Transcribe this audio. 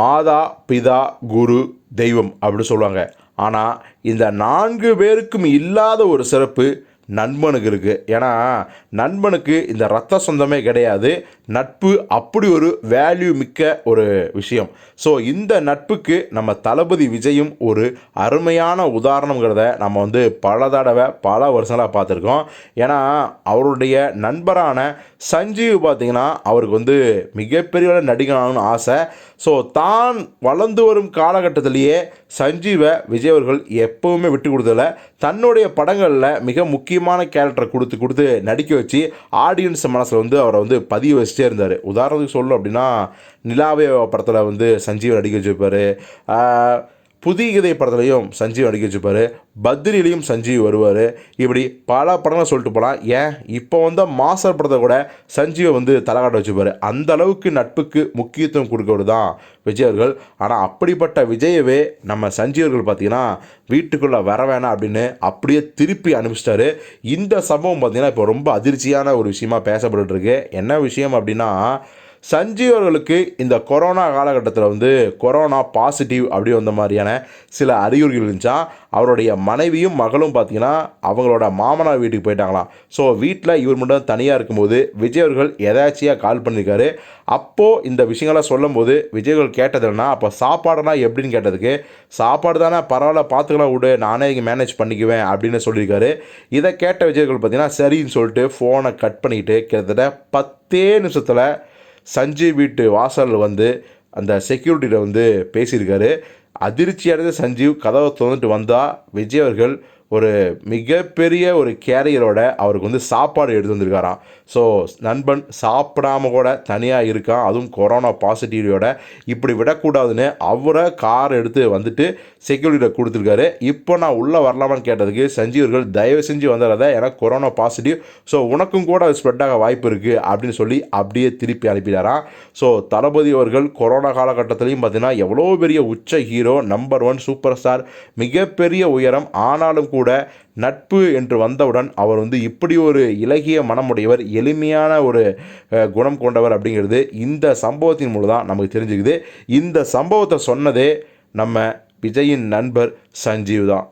மாதா பிதா குரு தெய்வம் அப்படின்னு சொல்லுவாங்க. ஆனால் இந்த நான்கு பேருக்கும் இல்லாத ஒரு சிறப்பு நண்பனுக்கு இருக்குது ஏன்னா நண்பனுக்கு இந்த ரத்த சொந்தமே கிடையாது. நட்பு அப்படி ஒரு வேல்யூ மிக்க ஒரு விஷயம். ஸோ இந்த நட்புக்கு நம்ம தளபதி விஜயும் ஒரு அருமையான உதாரணங்கிறத நம்ம வந்து பல தடவை பல வருஷங்களாக பார்த்துருக்கோம். ஏன்னா அவருடைய நண்பரான சஞ்சீவ் பார்த்தீங்கன்னா அவருக்கு வந்து மிகப்பெரிய நடிகனாகணும்னு ஆசை. ஸோ தான் வளர்ந்து வரும் காலகட்டத்திலேயே சஞ்சீவை விஜய் அவர்கள் எப்பவுமே விட்டு கொடுத்ததில்ல. தன்னுடைய படங்களில் மிக முக்கிய முக்கியமான கேரக்டரை கொடுத்து கொடுத்து நடிக்க வச்சு ஆடியன்ஸ் மனசில் வந்து அவரை வந்து பதிய வச்சுட்டே இருந்தார். உதாரணத்துக்கு சொல்லணும் அப்படின்னா நிலாவே படத்தில் வந்து சஞ்சீவ் நடிக்க வச்சுருப்பார். புதிய கதை படத்துலையும் சஞ்சீவ் நடிக்க வச்சுப்பார் பத்ரிலையும் சஞ்சீவ் வருவார். இப்படி பல படங்களை சொல்லிட்டு போகலாம் ஏன்? இப்போ வந்த மாஸ்டர் படத்தை கூட சஞ்சீவை வந்து தலைகாட்ட வச்சுப்பார் அந்த அளவுக்கு நட்புக்கு முக்கியத்துவம் கொடுக்கவரு தான் விஜய் அவர்கள். ஆனால் அப்படிப்பட்ட விஜயவே நம்ம சஞ்சீவ் அவர்கள் பார்த்தீங்கன்னா வீட்டுக்குள்ளே வர வேணாம் அப்படின்னு அப்படியே திருப்பி அனுப்பிச்சிட்டாரு. இந்த சம்பவம் பார்த்தீங்கன்னா இப்போ ரொம்ப அதிர்ச்சியான ஒரு விஷயமா பேசப்பட்டுருக்கு என்ன விஷயம் அப்படின்னா சஞ்சீவ் அவர்களுக்கு இந்த கொரோனா காலகட்டத்தில் வந்து கொரோனா பாசிட்டிவ் அப்படி வந்த மாதிரியான சில அறிகுறிகள் இருந்துச்சா? அவருடைய மனைவியும் மகளும் பார்த்தீங்கன்னா அவங்களோட மாமனார் வீட்டுக்கு போயிட்டாங்களாம் ஸோ வீட்டில் இவர் மட்டும் தனியாக இருக்கும்போது விஜய் அவர்கள் எதாச்சியாக கால் பண்ணியிருக்காரு. அப்போது இந்த விஷயங்களை சொல்லும்போது விஜய் அவர்கள் கேட்டது அப்போ சாப்பாடுனா எப்படின்னு கேட்டதுக்கு சாப்பாடு தானே பரவாயில்ல பார்த்துக்கலாம் விடு நானே இங்கே மேனேஜ் பண்ணிக்குவேன் அப்படின்னு சொல்லியிருக்காரு. இதை கேட்ட விஜய் அவர்கள் பார்த்தீங்கன்னா சரின்னு சொல்லிட்டு ஃபோனை கட் பண்ணிக்கிட்டு கிட்டத்தட்ட பத்தே நிமிஷத்தில் சஞ்சீவ் வீட்டு வாசலில் வந்து அந்த செக்யூரிட்டியில் வந்து பேசியிருக்காரு. அதிர்ச்சி அடைந்த சஞ்சீவ் கதவை திறந்துட்டு வந்தால் விஜய் அவர்கள் ஒரு மிகப்பெரிய ஒரு கேரியரோட அவருக்கு வந்து சாப்பாடு எடுத்து வந்திருக்காராம். ஸோ நண்பன் சாப்பிடாம கூட தனியாக இருக்கான். அதுவும் கொரோனா பாசிட்டிவோட இப்படி விடக்கூடாதுன்னு அவரை கார் எடுத்து வந்துட்டு செக்யூரிட்டியில் கொடுத்துருக்காரு. இப்போ நான் உள்ளே வரலாமான்னு கேட்டதுக்கு சஞ்சீவர்கள் தயவு செஞ்சு வந்துடாத எனக்கு கொரோனா பாசிட்டிவ் ஸோ உனக்கும் கூட அது ஸ்ப்ரெட் ஆக வாய்ப்பு இருக்குது அப்படின்னு சொல்லி அப்படியே திருப்பி அனுப்பிட்டாராம் ஸோ தளபதி அவர்கள் கொரோனா காலகட்டத்திலையும் பார்த்தீங்கன்னா எவ்வளோ பெரிய உச்ச hero number one super star மிகப்பெரிய உயரம். ஆனாலும் கூட நட்பு என்று வந்தவுடன் அவர் வந்து இப்படி ஒரு இலகிய மனமுடையவர் எளிமையான ஒரு குணம் கொண்டவர் அப்படிங்கிறது இந்த சம்பவத்தின் மூலம் தான் நமக்கு தெரிஞ்சுக்குது. இந்த சம்பவத்தை சொன்னதே நம்ம விஜயின் நண்பர் சஞ்சீவ் தான்